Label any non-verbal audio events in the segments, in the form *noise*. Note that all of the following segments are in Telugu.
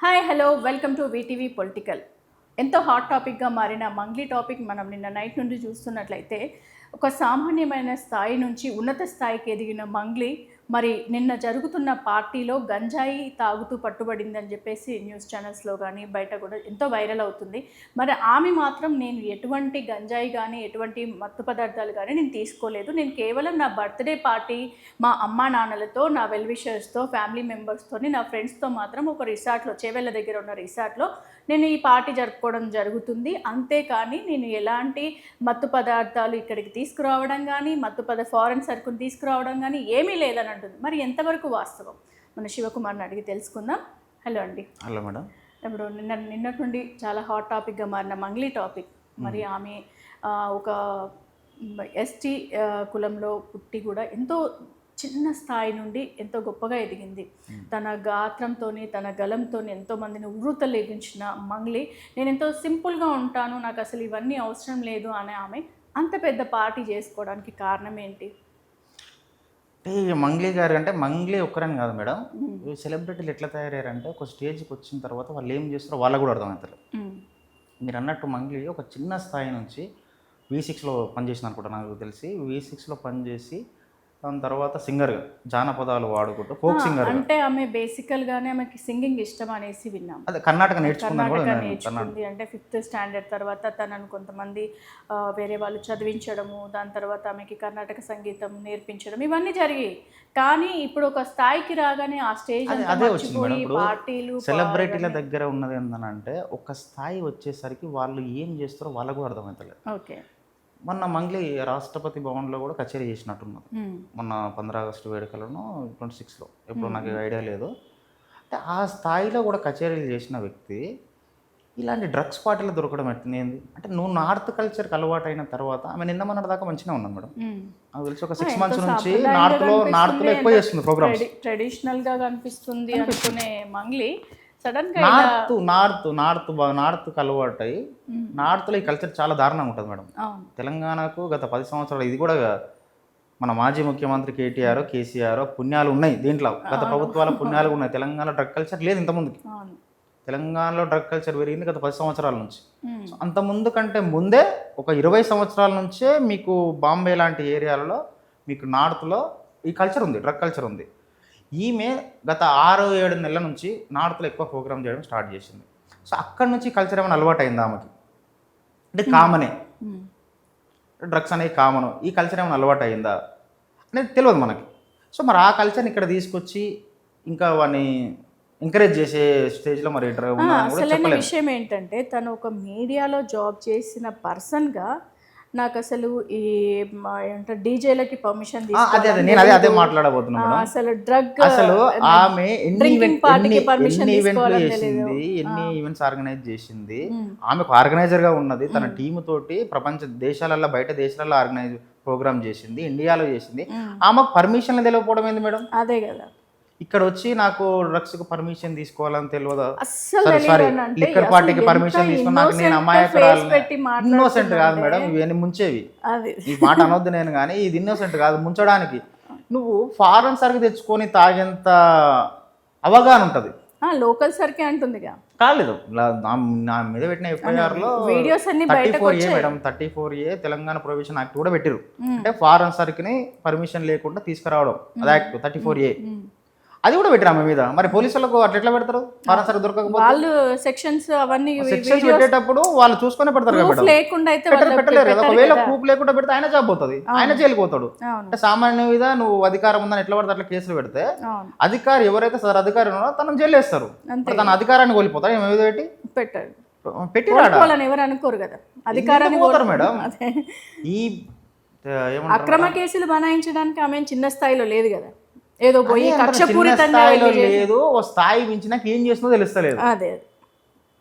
Hi hello welcome to VTV political ఎంతో హాట్ టాపిక్గా మారిన మంగ్లీ టాపిక్ మనం నిన్న నైట్ నుండి చూస్తున్నట్లయితే ఒక సామాన్యమైన స్థాయి నుంచి ఉన్నత స్థాయికి ఎదిగిన మంగ్లీ మరి నిన్న జరుగుతున్న పార్టీలో గంజాయి తాగుతూ పట్టుబడిందని చెప్పేసి న్యూస్ ఛానల్స్లో కానీ బయట కూడా ఎంతో వైరల్ అవుతుంది. మరి ఆమె మాత్రం నేను ఎటువంటి గంజాయి కానీ ఎటువంటి మత్తు పదార్థాలు కానీ నేను తీసుకోలేదు. నేను కేవలం నా బర్త్డే పార్టీ మా అమ్మా నాన్నలతో నా వెల్విషర్స్తో ఫ్యామిలీ మెంబర్స్తో నా ఫ్రెండ్స్తో మాత్రం ఒక రిసార్ట్లో చేవెళ్ళ దగ్గర ఉన్న రిసార్ట్లో నేను ఈ పార్టీ జరుపుకోవడం జరుగుతుంది. అంతేకాని నేను ఎలాంటి మత్తు పదార్థాలు ఇక్కడికి తీసుకురావడం కానీ మత్తు పద ఫారెన్ సరుకుని తీసుకురావడం కానీ ఏమీ లేదని అంటుంది. మరి ఎంతవరకు వాస్తవం? మన శివకుమార్ని అడిగి తెలుసుకుందాం. హలో అండి. Hello madam. ఇప్పుడు నిన్న నిన్నటి నుండి చాలా హాట్ టాపిక్గా మారిన మంగ్లీ టాపిక్. మరి ఆమె ఒక ఎస్టీ కులంలో పుట్టి కూడా ఎంతో చిన్న స్థాయి నుండి ఎంతో గొప్పగా ఎదిగింది. తన గాత్రంతోని తన గలంతోని ఎంతో మందిని ఉర్రూతలేగించిన మంగ్లీ నేను ఎంతో సింపుల్గా ఉంటాను నాకు అసలు ఇవన్నీ అవసరం లేదు అనే ఆమె అంత పెద్ద పార్టీ చేసుకోవడానికి కారణం ఏంటి? అంటే మంగ్లీ గారు అంటే మంగ్లీ ఒక్కరని కాదు మేడం. సెలబ్రిటీలు ఎట్లా తయారయ్యారంటే ఒక స్టేజ్కి వచ్చిన తర్వాత వాళ్ళు ఏం చేస్తారో వాళ్ళకు కూడా అర్థమవుతారు. మీరు అన్నట్టు మంగ్లీ ఒక చిన్న స్థాయి నుంచి వి సిక్స్లో పనిచేసిన అనుకుంటా నాకు తెలిసి. వి సిక్స్లో పనిచేసి దాని తర్వాత సింగర్గా జానపదాలు వాడుకుంటూ ఫోక్ సింగర్ అంటే ఆమె బేసికల్ గానే ఆమెకి సింగింగ్ ఇష్టం అనేసి విన్నాం. అదే కర్ణాటక నేర్చుకుంది. అంటే ఫిఫ్త్ స్టాండర్డ్ తర్వాత తనను కొంతమంది వేరే వాళ్ళు చదివించడము దాని తర్వాత ఆమెకి కర్ణాటక సంగీతం నేర్పించడం ఇవన్నీ జరిగాయి. కానీ ఇప్పుడు ఒక స్థాయికి రాగానే ఆ స్టేజ్ అదే వచ్చింది పార్టీలు సెలబ్రిటీల దగ్గర ఉన్నది ఏంటంటే ఒక స్థాయి వచ్చేసరికి వాళ్ళు ఏం చేస్తారో వాళ్ళకు అర్థమవుతలేదు. ఓకే. మొన్న మంగ్లీ రాష్ట్రపతి భవన్లో కూడా కచేరీ చేసినట్టున్నారు. మొన్న పంద్రా ఆగస్టు వేడుకలను ట్వంటీ సిక్స్లో. ఎప్పుడు నాకు ఐడియా లేదు. అంటే ఆ స్థాయిలో కూడా కచేరీలు చేసిన వ్యక్తి ఇలాంటి డ్రగ్స్ పార్టీలో దొరకడం ఎట్టింది అంటే నువ్వు నార్త్ కల్చర్కి అలవాటు అయిన తర్వాత ఆమె నిన్న మొన్నటి దాకా మంచిగా ఉన్నాను మేడం. నాకు తెలిసి ఒక సిక్స్ మంత్స్ నుంచి నార్త్లో నార్త్లో ఎక్కువ చేస్తుంది ప్రోగ్రామ్స్. ట్రెడిషనల్గా కనిపిస్తుంది. అనుకునే మంగ్లీ సడన్గా నార్త్ నార్త్ నార్త్ బాగా నార్త్కి అలవాటు అయ్యి నార్త్లో ఈ కల్చర్ చాలా దారుణంగా ఉంటుంది మేడం. తెలంగాణకు గత పది సంవత్సరాలు ఇది కూడా మన మాజీ ముఖ్యమంత్రి కేటీఆర్ కేసీఆర్ పుణ్యాలు ఉన్నాయి దీంట్లో. గత ప్రభుత్వాల పుణ్యాలు ఉన్నాయి. తెలంగాణ డ్రగ్ కల్చర్ లేదు ఇంతకుముందుకి తెలంగాణలో డ్రగ్ కల్చర్ పెరిగింది గత పది సంవత్సరాల నుంచి. అంత ముందు కంటే ముందే ఒక ఇరవై సంవత్సరాల నుంచే మీకు బాంబే లాంటి ఏరియాలలో మీకు నార్త్లో ఈ కల్చర్ ఉంది డ్రగ్ కల్చర్ ఉంది. ఈమె గత ఆరు ఏడు నెలల నుంచి నార్త్లో ఎక్కువ ప్రోగ్రామ్ చేయడం స్టార్ట్ చేసింది. సో అక్కడి నుంచి కల్చర్ ఏమైనా అలవాటు అయింది ఆమెకి? అంటే కామనే. డ్రగ్స్ అనేవి కామన్. ఈ కల్చర్ ఏమైనా అలవాటు అయిందా? అనేది తెలియదు మనకి. సో మరి ఆ కల్చర్ని ఇక్కడ తీసుకొచ్చి ఇంకా వాడిని ఎంకరేజ్ చేసే స్టేజ్లో మరి అసలైన విషయం ఏంటంటే తను ఒక మీడియాలో జాబ్ చేసిన పర్సన్గా నాకు అసలు ఈ ఏమంటారు డీజేలకి పర్మిషన్ అదే అదే నేను అదే అదే మాట్లాడబోతున్నా మేడం. అసలు డ్రగ్ అసలు ఆమె ఎన్ని drinking ఈవెంట్ party కి ఎన్ని permission ఎన్ని ఈవెంట్లు తీసుకోవాలని చేసింది ఎన్ని ఈవెంట్స్ ఆర్గనైజ్ చేసింది మ్మ్. ఆమె ఒక ఆర్గనైజర్గా ఉన్నది తన టీమ్ తోటి ప్రపంచ దేశాలలో బయట దేశాలలో ఆర్గనైజ్ ప్రోగ్రామ్ చేసింది ఇండియాలో చేసింది. ఆమెకు పర్మిషన్లు తెలియకపోవడం ఏంది మేడం? అదే కదా. ఇక్కడ వచ్చి నాకు డ్రగ్స్కు పర్మిషన్ తీసుకోవాలని తెలియదా సరే లిక్కర్ పార్టీకి పర్మిషన్ తీసుకుని నాకు నేను అమ్మాయి ఇన్నోసెంట్ కాదు మేడం ఇవన్నీ ముంచేవి. ఈ మాట అనొద్దు నేను కానీ ఇది ఇన్నోసెంట్ కాదు ముంచడానికి. నువ్వు ఫారెన్ సరుకు తెచ్చుకొని తాగేంత అవగాహన ఉంటుంది. లోకల్ సర్కే అంటుందిగా కాలేదు. నా- మీద పెట్టిన ఎఫ్ఐఆర్లో వీడియోస్ అన్ని thirty four A madam thirty four A Telangana provision act కూడా పెట్టిరు. అంటే ఫారెన్ సరుకుని పర్మిషన్ లేకుండా తీసుకురావడం. అది యాక్ట్ థర్టీ ఫోర్ ఏ. అది కూడా పెట్టిరు ఆమె మీద? మరి పోలీసులకు అట్లా ఎట్లా పెడతారు? ఫారెన్ సరుకు దొరకకపోతే? వాళ్ళు సెక్షన్స్ అవన్నీ సెక్షన్స్ పెట్టేటప్పుడు వాళ్ళు చూసుకొని పెడతారు కదా లేకుండా అయితే పెట్టరు పెట్టలేరు కదా. పెట్టరు ఒకవేళ. ప్రూఫ్ లేకుండా పెడితే ఆయన జాబ్ పోతుంది. ఆయన జైలుకి పోతాడు అంటే సామాన్య మీద నువ్వు అధికారం ఉందని ఎట్లా పడితే అట్లా కేసులు పెడితే అధికారి ఎవరైతే సార్ అధికారి ఉన్నారో తనను జైలు వేస్తారు. తన అధికారాన్ని కోల్పోతారు ఏమి మీద పెట్టి? పెట్టాడు. పెట్టి ఎవరు అనుకోరు కదా. అధికారాన్ని పోతారు మేడం. *laughs* ఈ అక్రమ కేసులు బనాయించడానికి ఆమె చిన్న స్థాయిలో లేదు కదా. ఏదో పోయి కక్షపూరితంగా స్థాయిలో లేదు ఓ స్థాయి మించినాక ఏం చేస్తుందో తెలుస్తలేదు. అదే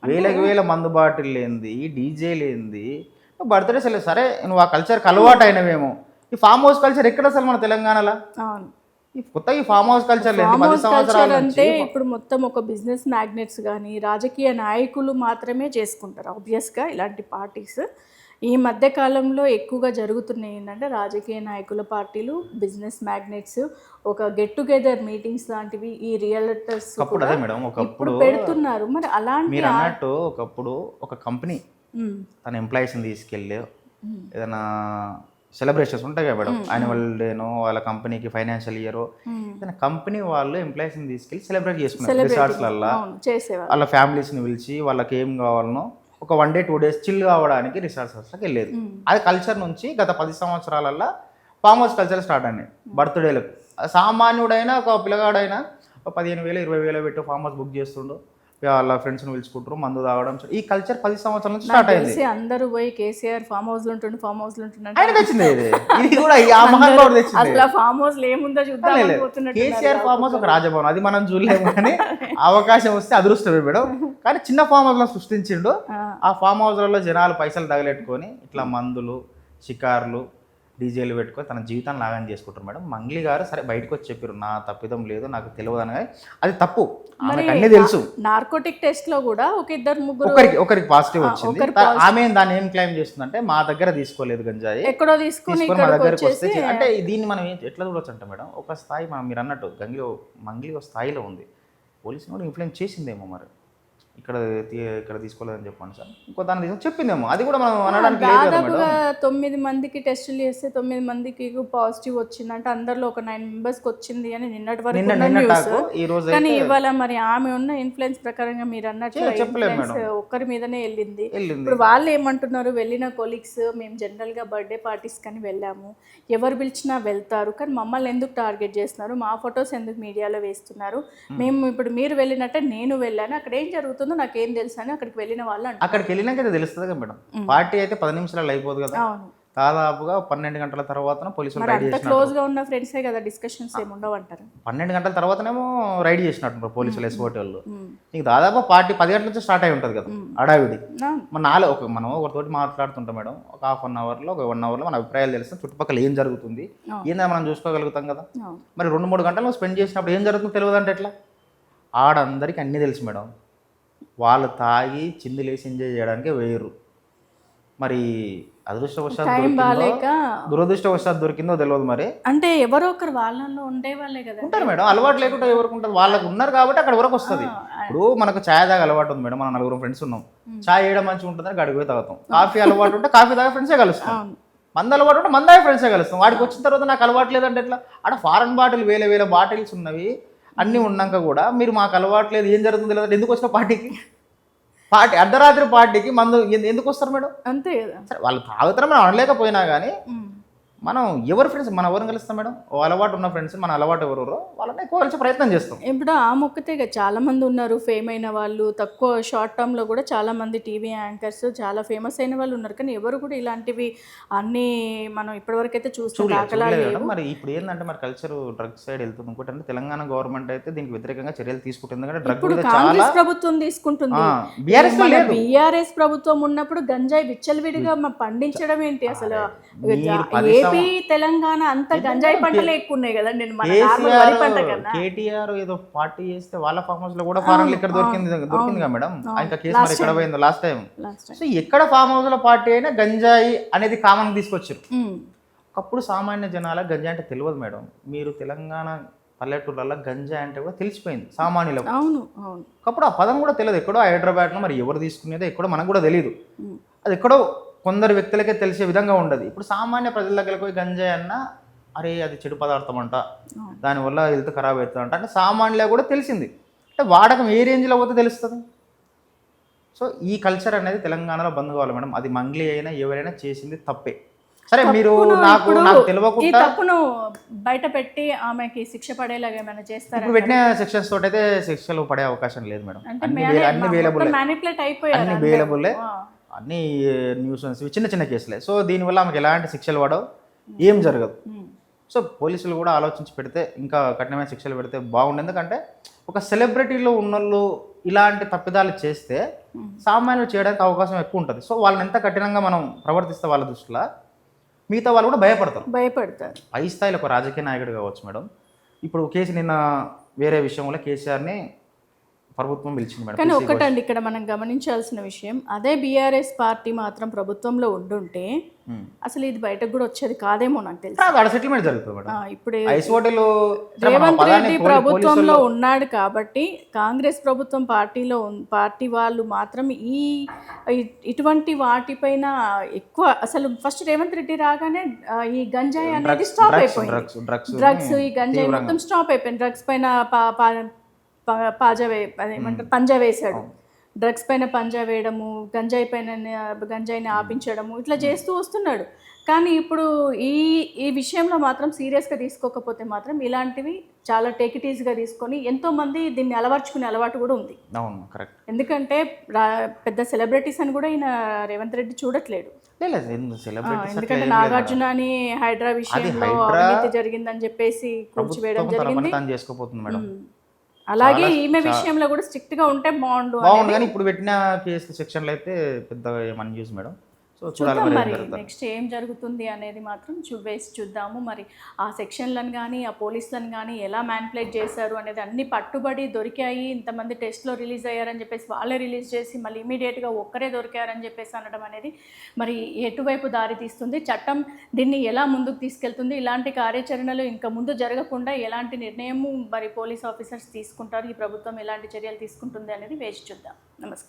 వేలకు వేల మందు బాటిల్ లేనిది డీజే లేనిది బర్త్డే సెలవు సరే నువ్వు ఆ కల్చర్కి అలవాటు అయినవేమో. ఈ ఫామ్ హౌస్ కల్చర్ ఎక్కడ అసలు మన తెలంగాణలో? అవును. ఈ కొత్త ఈ farm house culture farm house culture అంటే ఇప్పుడు మొత్తం ఒక బిజినెస్ మ్యాగ్నెట్స్ కానీ రాజకీయ నాయకులు మాత్రమే చేసుకుంటారు ఆబ్వియస్గా ఇలాంటి పార్టీస్ ఈ మధ్య కాలంలో ఎక్కువగా జరుగుతున్నాయి ఏంటంటే రాజకీయ నాయకుల పార్టీలు బిజినెస్ మ్యాగ్నెట్స్ ఒక గెట్ టుగెదర్ మీటింగ్స్ లాంటివి ఈ రియల్టర్స్ అదే మేడం ఒకప్పుడు పెడుతున్నారు. మరి అలాంటి మీరు అన్నట్టు ఒకప్పుడు ఒక కంపెనీ తన ఎంప్లాయీస్ని తీసుకెళ్ళి ఏదైనా సెలబ్రేషన్స్ ఉంటాయి కదా మేడం యాన్యువల్ డేనో వాళ్ళ కంపెనీకి ఫైనాన్షియల్ ఇయర్. ఏదైనా కంపెనీ వాళ్ళు ఎంప్లాయీస్ని తీసుకెళ్ళి సెలబ్రేట్ చేసుకున్నారు. రిసార్ట్స్లల్లో వాళ్ళ ఫ్యామిలీస్ని పిలిచి వాళ్ళకి ఏం కావాలనో ఒక one day two days chill కావడానికి రిసార్ట్స్కి వెళ్ళేది. అది కల్చర్ నుంచి గత పది సంవత్సరాలల్లో ఫామ్ హౌస్ కల్చర్ స్టార్ట్ అయినాయి బర్త్డేలకు. సామాన్యుడైనా ఒక పిల్లగాడైనా ఒక పదిహేను వేలు ఇరవై వేలు పెట్టి ఫామ్ హౌస్ బుక్ చేస్తుండు. వాళ్ళ ఫ్రెండ్స్ని పిలుచుకుంటారు మందు తాగడం ఈ కల్చర్ పది సంవత్సరాల నుంచి స్టార్ట్ అయింది. అందరూ పోయి కేసీఆర్ ఫామ్ హౌస్లో ఉంటుండే ఫామ్ హౌస్లో ఉంటుండే ఆయన తెచ్చింది ఇది ఇది కూడా ఆ మహానుభావుడు తెచ్చింది. అసలు ఫామ్ హౌస్ ఏముందో చూద్దాం. కేసీఆర్ ఫామ్ హౌస్ ఒక రాజభవన్ అది మనం చూడలేము కానీ అవకాశం వస్తే అదృష్టమే మేడం. కానీ చిన్న ఫామ్ హౌస్లో సృష్టించిండు. ఆ, ఫామ్ హౌస్లలో జనాలు పైసలు తగలెట్టుకొని ఇట్లా మందులు షికార్లు డీజేలు పెట్టుకొని తన జీవితాన్ని లాగం చేసుకుంటారు మేడం. మంగ్లీ గారు సరే బయటకు వచ్చి చెప్పారు నా తప్పిదం లేదు నాకు తెలియదు అని కానీ అది తప్పు. ఆమెకు అన్నీ తెలుసు. నార్కోటిక్ టెస్ట్లో కూడా ఒక ఇద్దరు ముగ్గురు ఒకరికి ఒకరికి పాజిటివ్ వచ్చింది. ఆమె దాన్ని ఏం క్లైమ్ చేస్తుందంటే మా దగ్గర తీసుకోలేదు గంజాయి. ఎక్కడో తీసుకుని మా దగ్గరకు వస్తే అంటే దీన్ని మనం ఏం- ఎట్లా చూడొచ్చు అంటే మేడం? ఒక స్థాయి మనం మీరు అన్నట్టు గంగి మంగ్లీ ఒక స్థాయిలో ఉంది. పోలీసుని కూడా ఇన్ఫ్లుయెన్స్ చేసిందేమో మరి. ఇక్కడ ఇక్కడ తీసుకోలేదని చెప్పండి సార్. ఇంకో దాన్ని తీసుకొని చెప్పిందేమో. అది కూడా మనం అనడానికి దాదాపుగా తొమ్మిది మందికి టెస్టులు చేస్తే తొమ్మిది మందికి పాజిటివ్ వచ్చిందంటే అందరిలో ఒక నైన్ మెంబర్స్కి వచ్చింది అని నిన్నటి వరకు ఈ రోజు కానీ ఇవాళ మరి ఆమె ఉన్న ఇన్ఫ్లుయెన్స్ ప్రకారంగా మీరు అన్నట్లు చే- చెప్పలేము influence ఒక్కరి మీదనే వెళ్ళింది. వెళ్ళింది. ఇప్పుడు వాళ్ళు ఏమంటున్నారు వెళ్ళిన కొలీగ్స్ మేము జనరల్గా బర్త్డే పార్టీస్ కానీ వెళ్ళాము. ఎవరు పిలిచినా వెళ్తారు. కానీ మమ్మల్ని ఎందుకు టార్గెట్ చేస్తున్నారు? మా ఫొటోస్ ఎందుకు మీడియాలో వేస్తున్నారు? మేము ఇప్పుడు మీరు వెళ్ళినట్టే నేను వెళ్ళాను. అక్కడ ఏం జరుగుతుందో? నాకేం తెలుసు అని అక్కడికి వెళ్ళిన వాళ్ళు అక్కడికి వెళ్ళినాక తెలుస్తుంది కదా మేడం. పార్టీ అయితే పది నిమిషాలు అయిపోదు కదా. దాదాపుగా పన్నెండు గంటల తర్వాత పోలీసులు రైడ్ క్లోజ్గా ఉన్న ఫ్రెండ్సే కదా డిస్కషన్స్ ఏమి ఉండవు అంటారు. పన్నెండు గంటల తర్వాతనేమో రైడ్ చేసినట్టు పోలీసులు ఎస్ఓటి వాళ్ళు. నీకు దాదాపు పార్టీ పది గంటల నుంచి స్టార్ట్ అయి ఉంటుంది కదా అడావిడి మన నాలుగు ఒక మనం ఒకరితోటి మాట్లాడుతుంటాం మేడం. ఒక హాఫ్ అన్ అవర్లో ఒక వన్ అవర్లో మన అభిప్రాయాలు తెలుస్తాం చుట్టుపక్కల ఏం జరుగుతుంది? అవును. ఏందా మనం చూసుకోగలుగుతాం కదా. మరి రెండు మూడు గంటలు స్పెండ్ చేసినప్పుడు ఏం జరుగుతుందో తెలియదు అంటే ఎట్లా ఆడందరికి అన్నీ తెలుసు మేడం. వాళ్ళు తాగి చిందులేసి ఎంజాయ్ చేయడానికి వేయరు. మరి దొరికిందో దురదృష్టవశాత్ దొరికిందో తెలియదు మరి. అంటే ఎవరో ఒకరు వాళ్ళలో ఉండే వాళ్ళే కదా. ఉంటారు మేడం. అలవాటు లేకుండా ఎవరికి ఉంటుంది? వాళ్ళకు ఉన్నారు కాబట్టి అక్కడ వరకు వస్తుంది. ఇప్పుడు మనకు ఛాయ్ తాగే అలవాటు ఉంది మేడం. మనం నలుగురు ఫ్రెండ్స్ ఉన్నాం. ఛాయ్ వేయడం మంచిగా ఉంటుందని గడికి పోయి తాగుతాం. కాఫీ అలవాటు ఉంటే కాఫీ తాగే ఫ్రెండ్సే కలుస్తాం. మంద అలవాటు ఉంటే మందాయ ఫ్రెండ్సే కలుస్తాం. వాడికి వచ్చిన తర్వాత నాకు అలవాటు లేదంటే ఎట్లా? ఆడ ఫారెన్ బాటిల్ వేల వేల బాటిల్స్ ఉన్నవి. అన్నీ ఉన్నాక కూడా మీరు మాకు అలవాటు లేదు ఏం జరుగుతుందో తెలియదు. ఎందుకు వచ్చిన పార్టీకి? పార్టీ అర్ధరాత్రి పార్టీకి మందు ఎందు- ఎందుకు వస్తారు మేడం? అంతే కదా. సరే వాళ్ళు తాగుతారని మనం అనలేకపోయినా కానీ. మనం ఎవరు ఫ్రెండ్స్ మన ఎవరిని కలుస్తాం మేడం? ఓ అలవాటు ఉన్న ఫ్రెండ్స్ మన అలవాటు ఎవరు వాళ్ళని ఎక్కువ కలిసి ప్రయత్నం చేస్తాం. ఇప్పుడు ఆ మొక్కతే చాలా మంది ఉన్నారు. ఫేమ్ అయిన వాళ్ళు తక్కువ షార్ట్ టర్మ్లో కూడా చాలా మంది టీవీ యాంకర్స్ చాలా ఫేమస్ అయిన వాళ్ళు ఉన్నారు. కానీ ఎవరు కూడా ఇలాంటివి అన్ని మనం ఇప్పటివరకు అయితే మేడం. మరి ఇప్పుడు ఏంటంటే మరి కల్చర్ డ్రగ్స్ సైడ్ వెళ్తుంది ఇంకోటి అంటే తెలంగాణ గవర్నమెంట్ అయితే దీనికి వ్యతిరేకంగా చర్యలు తీసుకుంటుంది. ఎందుకంటే డ్రగ్ కాంగ్రెస్ ప్రభుత్వం తీసుకుంటుంది. బీఆర్ఎస్ ప్రభుత్వం ఉన్నప్పుడు గంజాయి విచ్చలవిడిగా పండించడం ఏంటి అసలు? ఏపీ తెలంగాణ అంత గంజాయి పంటలే ఎక్కువ ఉన్నాయి కదండి వరి పంట కన్నా. కేటీఆర్ ఏదో పార్టీ చేస్తే వాళ్ళ ఫామ్ హౌస్లో కూడా ఫారెన్ ఇక్కడ దొరికింది దొరికిందిగా మేడం? ఇంకా కేసు మరి ఎక్కడ పోయిందో లాస్ట్ టైం సో ఎక్కడ ఫామ్ హౌస్లో పార్టీ అయినా గంజాయి అనేది కామన్ తీసుకొచ్చారు. ఒకప్పుడు సామాన్య జనాల గంజాయి అంటే తెలియదు మేడం. మీరు తెలంగాణ పల్లెటూర్లలో గంజాయి అంటే కూడా తెలిసిపోయింది సామాన్యులకు అవును అవును. ఒకప్పుడు ఆ పదం కూడా తెలియదు. ఎక్కడో హైదరాబాద్లో మరి ఎవరు తీసుకునేదో ఎక్కడో మనకు కూడా తెలియదు. అది ఎక్కడో కొందరు వ్యక్తులకే తెలిసే విధంగా ఉండదు. ఇప్పుడు సామాన్య ప్రజల దగ్గరకు పోయి గంజాయి అన్న అరే అది చెడు పదార్థం అంట. దానివల్ల హెల్త్ ఖరాబ్ అవుతుందంట అంటే. సామాన్యులే కూడా తెలిసింది. అంటే వాడకం ఏ రేంజ్లో పోతే తెలుస్తుంది? సో ఈ కల్చర్ అనేది తెలంగాణలో బంద్ కావాలి మేడం. అది మంగ్లీ అయినా ఎవరైనా చేసింది తప్పే. సరే మీరు నాకు నాకు తెలియకుండా తప్పును బయట పెట్టి ఆమెకి శిక్ష పడేలాగా ఏమైనా చేస్తారా? ఇప్పుడు పెట్టిన సెక్షన్స్ తోటి అయితే శిక్షలు పడే అవకాశం లేదు మేడం. అంటే అన్ని వేల- అన్ని వేలబుల్ అన్ని. వేలబుల్లే. అన్ని న్యూసెన్స్ చిన్న చిన్న కేసులే. సో దీనివల్ల ఆమెకి ఎలాంటి శిక్షలు పడవు ఏం జరగదు. సో పోలీసులు కూడా ఆలోచించి పెడితే ఇంకా కఠినమైన శిక్షలు పెడితే బాగుండు. ఎందుకంటే ఒక సెలబ్రిటీలో ఉన్నోళ్ళు ఇలాంటి తప్పిదాలు చేస్తే. సామాన్యులు చేయడానికి అవకాశం ఎక్కువ ఉంటుంది. సో వాళ్ళని ఎంత కఠినంగా మనం ప్రవర్తిస్తే వాళ్ళ దృష్టిలో మిగతా వాళ్ళు కూడా భయపడతారు. భయపడతారు. పై స్థాయిలో ఒక రాజకీయ నాయకుడు కావచ్చు మేడం. ఇప్పుడు కేసు నిన్న వేరే విషయంలో కేసీఆర్ని ప్రభుత్వం పిలిచింది మేడం. కానీ పిలిచి ఒక్కటండి ఇక్కడ మనం గమనించాల్సిన విషయం అదే బీఆర్ఎస్ పార్టీ మాత్రం ప్రభుత్వంలో ఉండుంటే ఉమ్. అసలు ఇది బయటకు కూడా వచ్చేది కాదేమో నాకు తెలిసి. సెటిల్మెంట్ జరుగుతుంది మేడం. ఇప్పుడు రేవంత్ రెడ్డి ప్రభుత్వంలో ఉన్నాడు కాబట్టి కాంగ్రెస్ ప్రభుత్వం పార్టీలో పార్టీ వాళ్ళు మాత్రం ఈ ఇటువంటి వాటిపైన ఎక్కువ అసలు ఫస్ట్ రేవంత్ రెడ్డి రాగానే ఈ గంజాయి అనేది స్టాప్ అయిపోయింది. డ్రగ్స్ ఈ గంజాయి మొత్తం స్టాప్ అయిపోయింది. డ్రగ్స్ పైన పాజా వే అదేమంటారు పంజా వేశాడు. డ్రగ్స్ పైన పంజా వేయడము గంజాయి పైన గంజాయిని ఆపించడము ఇట్లా చేస్తూ వస్తున్నాడు. కానీ ఇప్పుడు ఈ ఈ విషయంలో మాత్రం సీరియస్గా తీసుకోకపోతే మాత్రం ఇలాంటివి చాలా టేక్ ఇట్ ఈజీగా తీసుకొని ఎంతోమంది దీన్ని అలవర్చుకునే అలవాటు కూడా ఉంది. అవును కరెక్ట్. ఎందుకంటే పెద్ద సెలబ్రిటీస్ అని కూడా ఈయన రేవంత్ రెడ్డి చూడట్లేడు. ఎందుకంటే నాగార్జున అని హైడ్రా విషయంలో అవినీతి జరిగిందని చెప్పేసి తన జరిగింది అలాగే ఈమె విషయంలో కూడా స్ట్రిక్ట్గా ఉంటే బాగుండు బాగుంది కానీ ఇప్పుడు పెట్టిన కేసు సెక్షన్లు అయితే పెద్దగా ఏమని యూజ్ మేడం. సో చూడాలి చూద్దాం మరి. నెక్స్ట్ ఏం జరుగుతుంది అనేది మాత్రం చూ వేసి చూద్దాము. మరి ఆ సెక్షన్లను కానీ ఆ పోలీసులను కానీ ఎలా మ్యాన్పులేట్ చేశారు అనేది అన్ని పట్టుబడి దొరికాయి. ఇంతమంది టెస్ట్లో రిలీజ్ అయ్యారని చెప్పేసి వాళ్ళే రిలీజ్ చేసి మళ్ళీ ఇమీడియట్గా ఒక్కరే దొరికారని చెప్పేసి అనడం అనేది మరి ఎటువైపు దారి తీస్తుంది? చట్టం దీన్ని ఎలా ముందుకు తీసుకెళ్తుంది? ఇలాంటి కార్యాచరణలు ఇంకా ముందు జరగకుండా ఎలాంటి నిర్ణయము మరి పోలీస్ ఆఫీసర్స్ తీసుకుంటారు? ఈ ప్రభుత్వం ఎలాంటి చర్యలు తీసుకుంటుంది అనేది వేచి చూద్దాం. నమస్కారం.